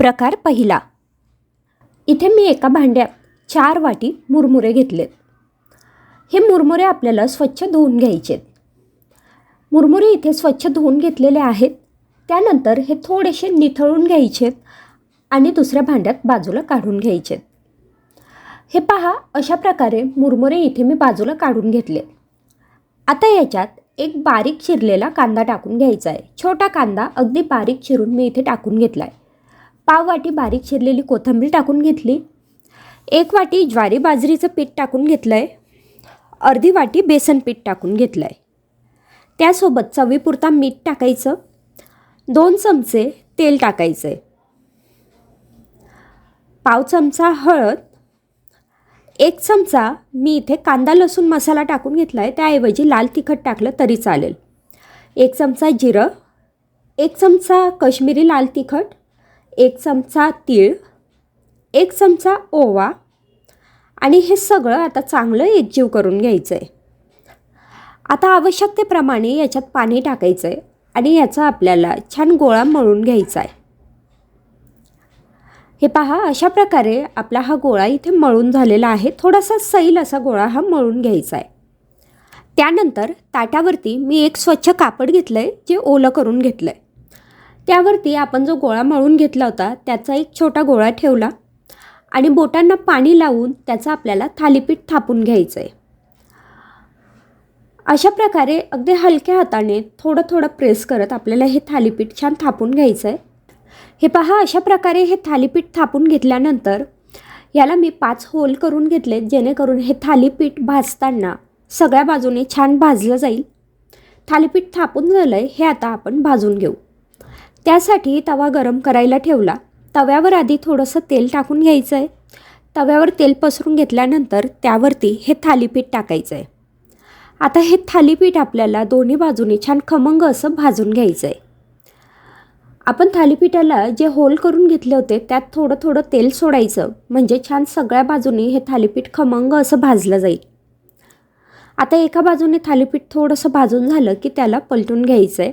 प्रकार पहिला. इथे मी एका भांड्यात चार वाटी मुरमुरे घेतलेत. हे मुरमुरे आपल्याला स्वच्छ धुवून घ्यायचे आहेत मुरमुरे इथे स्वच्छ धुवून घेतलेले आहेत. त्यानंतर हे थोडेसे निथळून घ्यायचेत आणि दुसऱ्या भांड्यात बाजूला काढून घ्यायचे आहेत हे पहा अशा प्रकारे मुरमुरे इथे मी बाजूला काढून घेतले आता याच्यात एक बारीक चिरलेला कांदा टाकून घ्यायचा आहे. छोटा कांदा अगदी बारीक चिरून मी इथे टाकून घेतला आहे पाव वाटी बारीक चिरलेली कोथिंबीर टाकून घेतली. एक वाटी ज्वारी बाजरीचं पीठ टाकून घेतलं आहे अर्धी वाटी बेसन पीठ टाकून घेतलं आहे त्यासोबत चवीपुरता मीठ टाकायचं. दोन चमचे तेल टाकायचं आहे पाव चमचा हळद. एक चमचा मी इथे कांदा लसूण मसाला टाकून घेतला आहे त्याऐवजी लाल तिखट टाकलं तरी चालेल. एक चमचा जिरं. एक चमचा कश्मीरी लाल तिखट. एक चमचा तीळ एक चमचा ओवा आणि हे सगळं आता चांगलं एकजीव करून घ्यायचं आहे आता आवश्यकतेप्रमाणे याच्यात पाणी टाकायचं आहे आणि याचा आपल्याला छान गोळा मळून घ्यायचा आहे हे पहा अशा प्रकारे आपला हा गोळा इथे मळून झालेला आहे. थोडासा सैल असा गोळा हा मळून घ्यायचा आहे त्यानंतर ताटावरती मी एक स्वच्छ कापड घेतलं आहे जे ओलं करून घेतलं आहे त्यावरती आपण जो गोळा मळून घेतला होता त्याचा एक छोटा गोळा ठेवला आणि बोटांना पाणी लावून त्याचं आपल्याला थालीपीठ थापून घ्यायचं आहे अशा प्रकारे अगदी हलक्या हाताने थोडं थोडं प्रेस करत आपल्याला हे थालीपीठ छान थापून घ्यायचं आहे हे पहा अशा प्रकारे हे थालीपीठ थापून घेतल्यानंतर याला मी पाच होल करून घेतले जेणेकरून हे थालीपीठ भाजताना सगळ्या बाजूने छान भाजलं जाईल. थालीपीठ थापून झालं आहे हे आता आपण भाजून घेऊ. त्यासाठी तवा गरम करायला ठेवला. तव्यावर आधी थोडंसं तेल टाकून घ्यायचं आहे तव्यावर तेल पसरून घेतल्यानंतर त्यावरती हे थालीपीठ टाकायचं आहे आता हे थालीपीठ आपल्याला दोन्ही बाजूने छान खमंग असं भाजून घ्यायचं आहे आपण थालीपीठाला जे होल करून घेतले होते त्यात थोडं थोडं तेल सोडायचं. म्हणजे छान सगळ्या बाजूने हे थालीपीठ खमंग असं भाजलं जाईल. आता एका बाजूने थालीपीठ थोडंसं भाजून झालं की त्याला पलटून घ्यायचं आहे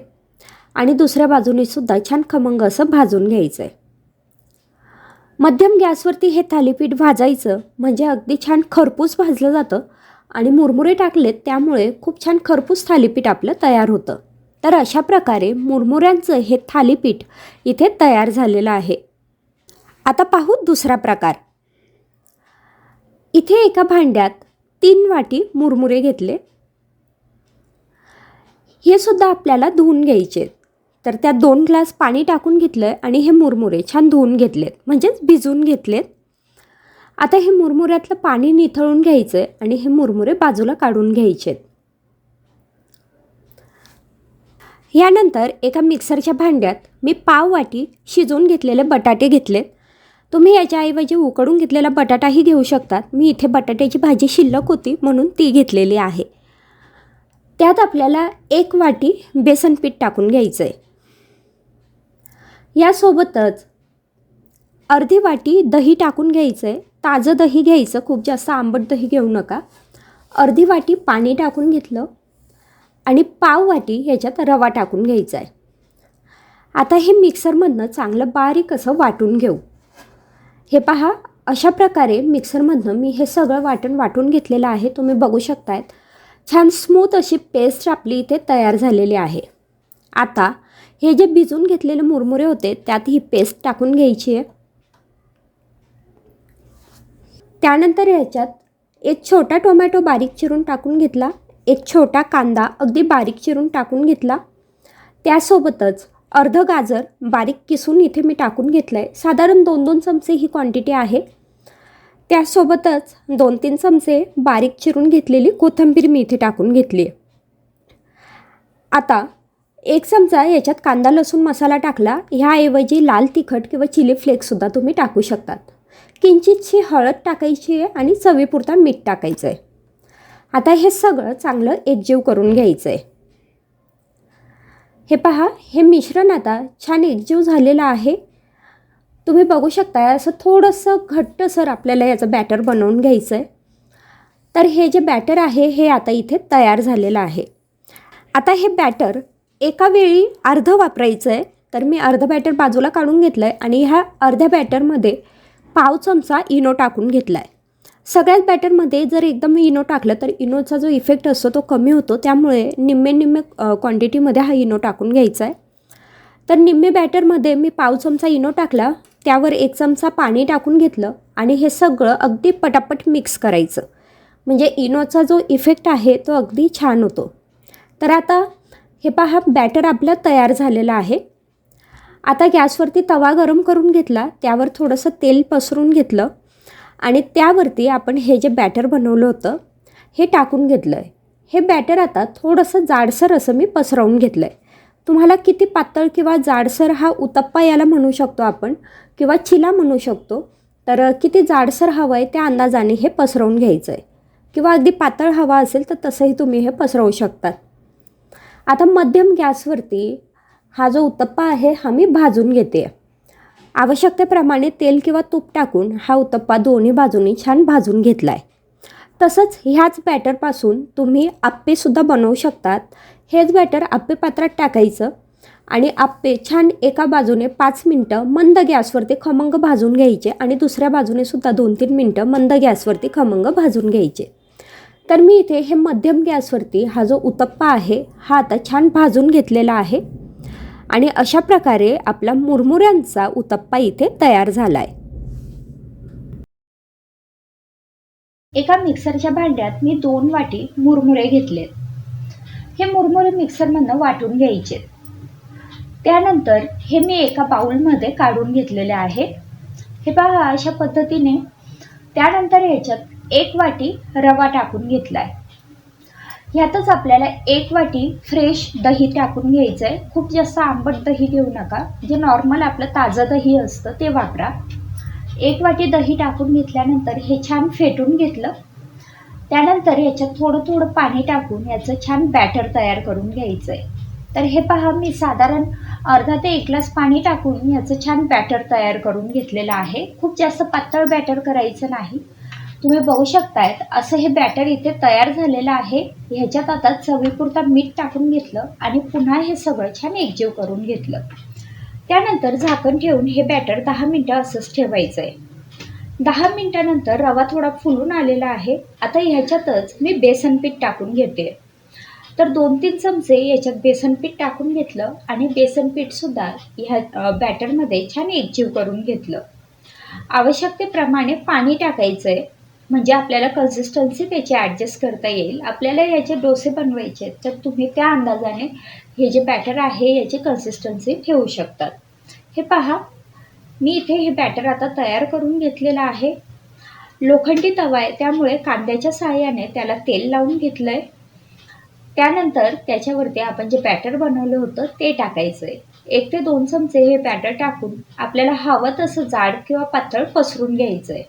आणि दुसऱ्या बाजूने सुद्धा छान खमंग असं भाजून घ्यायचं आहे मध्यम गॅसवरती हे थालीपीठ भाजायचं म्हणजे अगदी छान खरपूस भाजलं जातं आणि मुरमुरे टाकलेत त्यामुळे खूप छान खरपूस थालीपीठ आपलं तयार होतं. तर अशा प्रकारे मुरमुऱ्यांचं हे थालीपीठ इथे तयार झालेलं आहे. आता पाहू दुसरा प्रकार. इथे एका भांड्यात तीन वाटी मुरमुरे घेतले. हे सुद्धा आपल्याला धुवून घ्यायचे. तर त्यात दोन ग्लास पाणी टाकून घेतलं आहे आणि हे मुरमुरे छान धुवून घेतलेत. म्हणजेच भिजवून घेतलेत. आता हे मुरमुऱ्यातलं पाणी निथळून घ्यायचं आहे आणि हे मुरमुरे बाजूला काढून घ्यायचे आहेत यानंतर एका मिक्सरच्या भांड्यात मी पाव वाटी शिजवून घेतलेले बटाटे घेतलेत. तुम्ही याच्याऐवजी उकडून घेतलेला बटाटाही घेऊ शकतात. मी इथे बटाट्याची भाजी शिल्लक होती म्हणून ती घेतलेली आहे. त्यात आपल्याला एक वाटी बेसन पीठ टाकून घ्यायचं आहे यासोबतच अर्धी वाटी दही टाकून घ्यायचं. आहे ताजं दही घ्यायचं. खूप जास्त आंबट दही घेऊ नका. अर्धी वाटी पाणी टाकून घेतलं आणि पाव वाटी ह्याच्यात रवा टाकून घ्यायचा आहे. आता हे मिक्सरमधनं चांगलं बारीक असं वाटून घेऊ. हे पहा अशा प्रकारे मिक्सरमधनं मी हे सगळं वाटण वाटून घेतलेलं आहे. तुम्ही बघू शकतायत. छान स्मूथ अशी पेस्ट आपली इथे तयार झालेली आहे. आता हे जे भिजून घेतलेले मुरमुरे होते त्यात ही पेस्ट टाकून घ्यायची आहे. त्यानंतर याच्यात एक छोटा टोमॅटो बारीक चिरून टाकून घेतला. एक छोटा कांदा अगदी बारीक चिरून टाकून घेतला. त्यासोबतच अर्ध गाजर बारीक किसून इथे मी टाकून घेतलं आहे साधारण दोन दोन चमचे ही क्वांटिटी आहे. त्यासोबतच दोन तीन चमचे बारीक चिरून घेतलेली कोथिंबीर मी इथे टाकून घेतली आहे आता एक चमचा याच्यात कांदा लसूण मसाला टाकला. ह्याऐवजी लाल तिखट किंवा चिली फ्लेक्ससुद्धा तुम्ही टाकू शकतात. किंचितशी हळद टाकायची आहे आणि चवीपुरता मीठ टाकायचं आहे आता हे सगळं चांगलं एकजीव करून घ्यायचं आहे हे पहा हे मिश्रण आता छान एकजीव झालेलं आहे. तुम्ही बघू शकता असं थोडंसं घट्टसर आपल्याला याचं बॅटर बनवून घ्यायचं आहे तर हे जे बॅटर आहे हे आता इथे तयार झालेलं आहे. आता हे बॅटर एका वेळी अर्धं वापरायचं आहे तर मी अर्धं बॅटर बाजूला काढून घेतलं आहे आणि ह्या अर्ध्या बॅटरमध्ये पाव चमचा इनो टाकून घेतला आहे सगळ्याच बॅटरमध्ये जर एकदम इनो टाकलं तर इनोचा जो इफेक्ट असतो तो कमी होतो. त्यामुळे निम्मे निम्मे क्वांटिटीमध्ये हा इनो टाकून घ्यायचा आहे तर निम्मे बॅटरमध्ये मी पाव चमचा इनो टाकला त्यावर एक चमचा पाणी टाकून घेतलं आणि हे सगळं अगदी पटापट मिक्स करायचं. म्हणजे इनोचा जो इफेक्ट आहे तो अगदी छान होतो. तर आता हे पहा बॅटर आपलं तयार झालेलं आहे. आता गॅसवरती तवा गरम करून घेतला त्यावर थोडंसं तेल पसरून घेतलं आणि त्यावरती आपण हे जे बॅटर बनवलं होतं हे टाकून घेतलं आहे हे बॅटर आता थोडंसं जाडसर असं मी पसरवून घेतलं आहे तुम्हाला किती पातळ किंवा जाडसर हा उतप्पा याला म्हणू शकतो आपण किंवा चिला म्हणू शकतो तर किती जाडसर हवं आहे त्या अंदाजाने हे पसरवून घ्यायचं आहे किंवा अगदी पातळ हवा असेल तर तसंही तुम्ही हे पसरवू शकतात. आता मध्यम गॅसवरती हा जो उत्तप्पा आहे हा मी भाजून घेते. आवश्यकतेप्रमाणे तेल किंवा तूप टाकून हा उत्तप्पा दोन्ही बाजूनी छान भाजून घेतला आहे तसंच ह्याच बॅटरपासून तुम्ही आप्पेसुद्धा बनवू शकतात. हेच बॅटर आप्पे पात्रात टाकायचं आणि आप्पे छान एका बाजूने पाच मिनटं मंद गॅसवरती खमंग भाजून घ्यायचे आणि दुसऱ्या बाजूने सुद्धा दोन तीन मिनटं मंद गॅसवरती खमंग भाजून घ्यायचे. तर मी इथे हे मध्यम गॅसवरती हा जो उत्तप्पा आहे हा आता छान भाजून घेतलेला आहे. आणि अशा प्रकारे आपला मुरमुऱ्यांचा उत्तप्पा इथे तयार झाला आहे एका मिक्सरच्या भांड्यात मी दोन वाटी मुरमुरे घेतले हे मुरमुरे मिक्सरमधनं वाटून घ्यायचे. त्यानंतर हे मी एका बाउलमध्ये काढून घेतलेले आहे. हे पहा अशा पद्धतीने. त्यानंतर ह्याच्यात एक वाटी रवा टाकून घेतला आहे ह्यातच आपल्याला एक वाटी फ्रेश दही टाकून घ्यायचं आहे खूप जास्त आंबट दही घेऊ नका. जे नॉर्मल आपलं ताजं दही असतं ते वापरा. एक वाटी दही टाकून घेतल्यानंतर हे छान फेटून घेतलं. त्यानंतर ह्याच्यात थोडं थोडं पाणी टाकून याचं छान बॅटर तयार करून घ्यायचं आहे तर हे पहा मी साधारण अर्धा ते एक ग्लास पाणी टाकून याचं छान बॅटर तयार करून घेतलेलं आहे. खूप जास्त पातळ बॅटर करायचं नाही. तुम्ही बघू शकतायत असं हे बॅटर इथे तयार झालेलं आहे. ह्याच्यात आता चवीपुरता मीठ टाकून घेतलं आणि पुन्हा हे सगळं छान एकजीव करून घेतलं. त्यानंतर झाकण ठेवून हे बॅटर दहा मिनटं असंच ठेवायचं आहे दहा मिनटानंतर रवा थोडा फुलून आलेला आहे. आता ह्याच्यातच मी बेसन पीठ टाकून घेते. तर दोन तीन चमचे याच्यात बेसन पीठ टाकून घेतलं आणि बेसन पीठसुद्धा ह्या बॅटरमध्ये छान एकजीव करून घेतलं. आवश्यकतेप्रमाणे पाणी टाकायचं आहे म्हणजे आपल्याला कन्सिस्टन्सी त्याची ॲडजस्ट करता येईल. आपल्याला याचे डोसे बनवायचे आहेत तर तुम्ही त्या अंदाजाने हे जे बॅटर आहे याची कन्सिस्टन्सी ठेवू शकतात हे पहा मी इथे हे बॅटर आता तयार करून घेतलेलं आहे. लोखंडी तवा आहे त्यामुळे कांद्याच्या सहाय्याने त्याला तेल लावून घेतलं आहे त्यानंतर त्याच्यावरती आपण जे बॅटर बनवलं होतं ते टाकायचं आहे एक ते दोन चमचे हे बॅटर टाकून आपल्याला हवं तसं जाड किंवा पातळ पसरून घ्यायचं आहे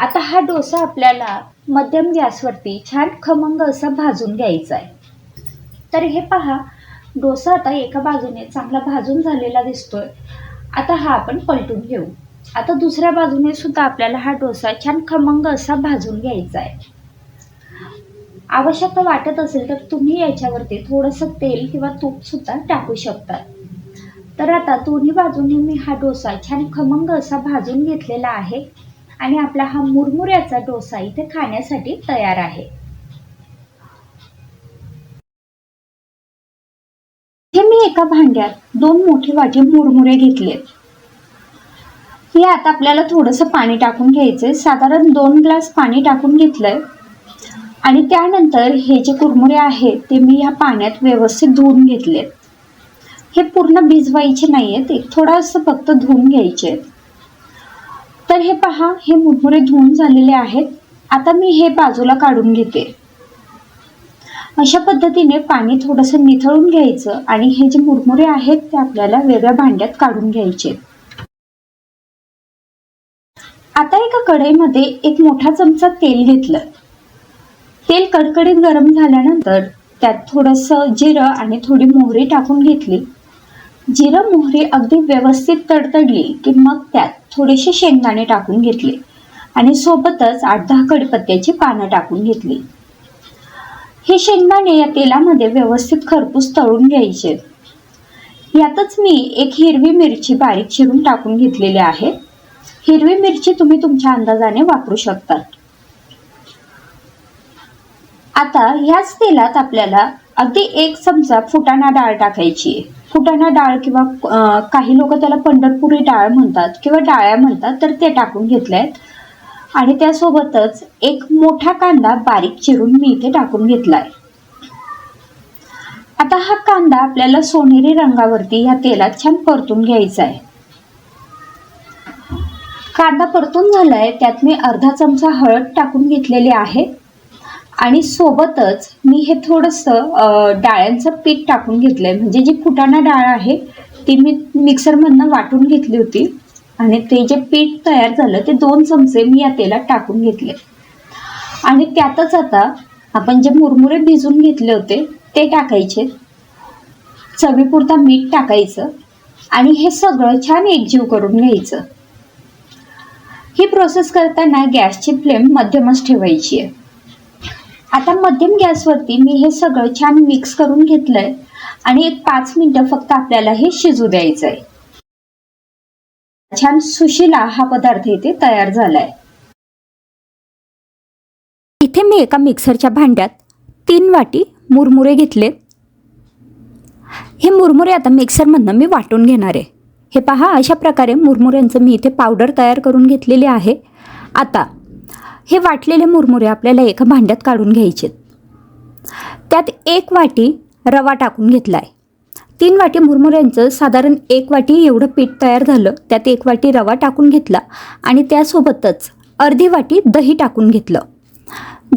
आता हा डोसा आपल्याला मध्यम गॅसवरती छान खमंग असा भाजून घ्यायचा आहे तर हे पहा डोसा आता एका बाजूने चांगला भाजून झालेला दिसतोय. आता हा आपण पलटून घेऊ. आता दुसऱ्या बाजूने सुद्धा आपल्याला हा डोसा छान खमंग असा भाजून घ्यायचा आहे आवश्यकता वाटत असेल तर तुम्ही याच्यावरती थोडंसं तेल किंवा तूप सुद्धा टाकू शकता तर आता दोन्ही बाजूने मी हा डोसा छान खमंग असा भाजून घेतलेला आहे. आणि आपला हा मुरमुऱ्याचा डोसा इथे खाण्यासाठी तयार आहे. हे मी एका भांड्यात दोन मोठी वाटे मुरमुरे घेतले. हे आता आपल्याला थोडंसं पाणी टाकून घ्यायचंय. साधारण दोन ग्लास पाणी टाकून घेतलंय. आणि त्यानंतर हे जे कुरमुरे आहेत ते मी ह्या पाण्यात व्यवस्थित धुवून घेतलेत. हे पूर्ण भिजवायचे नाही आहेत एक थोडंसं फक्त धुवून घ्यायचे तर हे पहा हे मुरमुरे धुवून झालेले आहेत. आता मी हे बाजूला काढून घेते. अशा पद्धतीने पाणी थोडंसं निथळून घ्यायचं आणि हे जे मुरमुरे आहेत ते आपल्याला वेगळ्या भांड्यात काढून घ्यायचे. आता एका कढईमध्ये एक मोठा चमचा तेल घेतलं. तेल कडकडीत गरम झाल्यानंतर त्यात थोडंसं जिरं आणि थोडी मोहरी टाकून घेतली. जिरं मोहरी अगदी व्यवस्थित तडतडली की मग त्यात थोडेसे शेंगदाणे टाकून घेतले आणि सोबतच आठ दहा कडपत्त्याची पानं टाकून घेतली. हे शेंगदाणे या तेलामध्ये व्यवस्थित खरपूस तळून घ्यायचे. यातच मी एक हिरवी मिरची बारीक चिरून टाकून घेतलेली आहे. हिरवी मिरची तुम्ही तुमच्या अंदाजाने वापरू शकता. आता ह्याच तेलात आपल्याला अगदी एक चमचा फुटाणा डाळ टाकायची. आहे फुटाणा डाळ किंवा काही लोक त्याला पंढरपुरी डाळ म्हणतात किंवा डाळ्या म्हणतात तर ते टाकून घेतल्यात. आहेत आणि त्यासोबतच एक मोठा कांदा बारीक चिरून मी इथे टाकून घेतलाय. आता हा कांदा आपल्याला सोनेरी रंगावरती या तेलात छान परतून घ्यायचा आहे कांदा परतून झालाय त्यात मी अर्धा चमचा हळद टाकून घेतलेली आहे. आणि सोबतच मी हे थोडंसं डाळ्यांचं पीठ टाकून घेतलंय. म्हणजे जी फुटाणा डाळ आहे ती मी मिक्सरमधनं वाटून घेतली होती. आणि ते जे पीठ तयार झालं ते दोन चमचे मी या तेलात टाकून घेतले. आणि त्यातच आता आपण जे मुरमुरे भिजून घेतले होते ते टाकायचे. चवीपुरता मीठ टाकायचं. आणि हे सगळं छान एकजीव करून घ्यायचं. ही प्रोसेस करताना गॅसची फ्लेम मध्यमच ठेवायची आहे. आता मध्यम गॅसवरती मी हे सगळं छान मिक्स करून घेतलंय. आणि एक पाच मिनिटं फक्त आपल्याला हे शिजू द्यायचं आहे छान सुशिला हा पदार्थ इथे तयार झालाय. इथे मी एका मिक्सरच्या भांड्यात तीन वाटी मुरमुरे घेतले. हे मुरमुरे आता मिक्सरमधनं मी वाटून घेणार आहे. हे पहा अशा प्रकारे मुरमुऱ्यांचं मी इथे पावडर तयार करून घेतलेली आहे. आता हे वाटलेले मुरमुरे आपल्याला एका भांड्यात काढून घ्यायचे त्यात एक वाटी रवा टाकून घेतला आहे तीन वाटी मुरमुऱ्यांचं साधारण एक वाटी एवढं पीठ तयार झालं त्यात एक वाटी रवा टाकून घेतला आणि त्यासोबतच अर्धी वाटी दही टाकून घेतलं.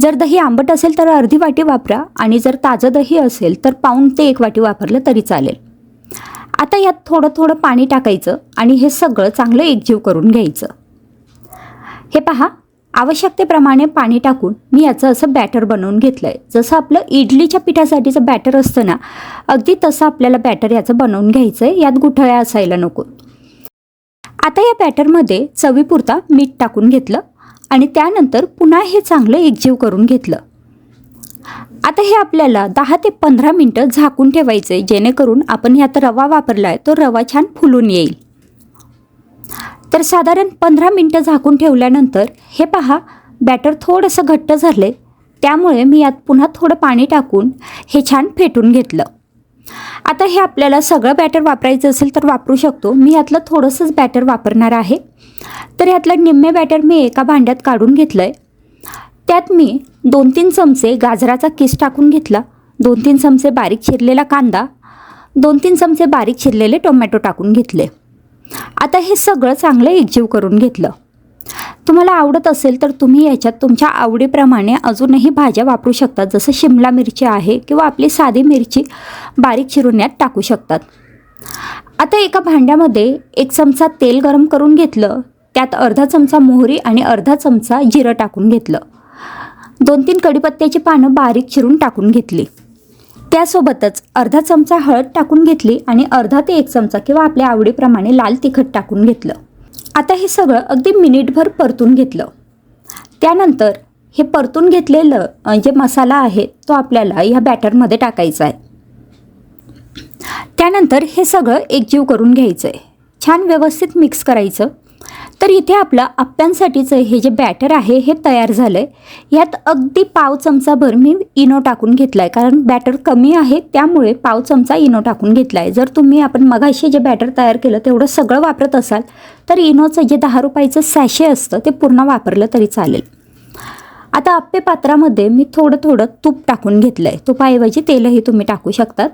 जर दही आंबट असेल तर अर्धी वाटी वापरा आणि जर ताजं दही असेल तर पाऊन ते एक वाटी वापरलं तरी चालेल. आता यात थोडं थोडं पाणी टाकायचं आणि हे सगळं चांगलं एकजीव करून घ्यायचं. हे पहा आवश्यकतेप्रमाणे पाणी टाकून मी याचं असं बॅटर बनवून घेतलं आहे जसं आपलं इडलीच्या पिठासाठीचं बॅटर असतं ना अगदी तसं आपल्याला बॅटर याचं बनवून घ्यायचं आहे यात गुठळ्या असायला नको. आता या बॅटरमध्ये चवीपुरता मीठ टाकून घेतलं आणि त्यानंतर पुन्हा हे चांगलं एकजीव करून घेतलं. आता हे आपल्याला दहा ते पंधरा मिनटं झाकून ठेवायचं आहे जेणेकरून आपण ह्यात रवा वापरला आहे तो रवा छान फुलून येईल. तर साधारण पंधरा मिनटं झाकून ठेवल्यानंतर हे पहा बॅटर थोडंसं घट्ट झालं त्यामुळे मी यात पुन्हा थोडं पाणी टाकून हे छान फेटून घेतलं. आता हे आपल्याला सगळं बॅटर वापरायचं असेल तर वापरू शकतो. मी यातलं थोडंसंच बॅटर वापरणार आहे. तर यातलं निम्मे बॅटर मी एका भांड्यात काढून घेतलं आहे त्यात मी दोन तीन चमचे गाजराचा किस टाकून घेतला. दोन तीन चमचे बारीक चिरलेला कांदा. दोन तीन चमचे बारीक चिरलेले टोमॅटो टाकून घेतले. आता हे सगळं चांगलं एकजीव करून घेतलं. तुम्हाला आवडत असेल तर तुम्ही याच्यात तुमच्या आवडीप्रमाणे अजूनही भाज्या वापरू शकतात जसं शिमला मिरची आहे किंवा आपली साधी मिरची बारीक चिरून यात टाकू शकतात. आता एका भांड्यामध्ये एक चमचा तेल गरम करून घेतलं. त्यात अर्धा चमचा मोहरी आणि अर्धा चमचा जिरं टाकून घेतलं. दोन तीन कडीपत्त्याची पानं बारीक चिरून टाकून घेतली. त्यासोबतच अर्धा चमचा हळद टाकून घेतली आणि अर्धा ते एक चमचा किंवा आपल्या आवडीप्रमाणे लाल तिखट टाकून घेतलं. आता हे सगळं अगदी मिनिटभर परतून घेतलं. त्यानंतर हे परतून घेतलेलं जे मसाला आहे तो आपल्याला ह्या बॅटरमध्ये टाकायचा आहे. त्यानंतर हे सगळं एकजीव करून घ्यायचं आहे छान व्यवस्थित मिक्स करायचं. तर इथे आपलं आप्यांसाठीचं हे जे बॅटर आहे हे तयार झालं आहे यात अगदी पाव चमचाभर मी इनो टाकून घेतला आहे कारण बॅटर कमी आहे त्यामुळे पाव चमचा इनो टाकून घेतला आहे जर तुम्ही आपण मगाशी जे बॅटर तयार केलं तेवढं सगळं वापरत असाल तर इनोचं जे दहा रुपयाचं सॅशे असतं ते पूर्ण वापरलं तरी चालेल. आता आप्पे पात्रामध्ये मी थोडं थोडं तूप टाकून घेतलं आहे तुपाऐवजी तेलही तुम्ही टाकू शकतात.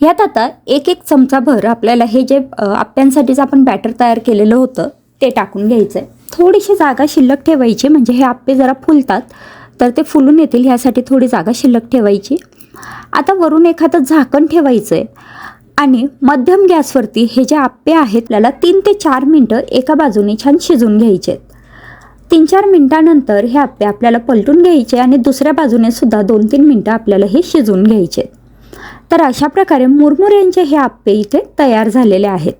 ह्यात आता एक एक चमचाभर आपल्याला हे जे आप्प्यांसाठीचं आपण बॅटर तयार केलेलं होतं ते टाकून घ्यायचं आहे थोडीशी जागा शिल्लक ठेवायची म्हणजे हे आप्पे जरा फुलतात तर ते फुलून येतील ह्यासाठी थोडी जागा शिल्लक ठेवायची. आता वरून एखादं झाकण ठेवायचं आहे आणि मध्यम गॅसवरती हे जे आप्पे आहेत आपल्याला तीन ते चार मिनटं एका बाजूने छान शिजून घ्यायचे आहेत तीन चार मिनटानंतर हे आप्पे आपल्याला पलटून घ्यायचे आणि दुसऱ्या बाजूने सुद्धा दोन तीन मिनटं आपल्याला हे शिजून घ्यायचे तर अशा प्रकारे मुरमुऱ्यांचे हे आप्पे इथे तयार झालेले आहेत.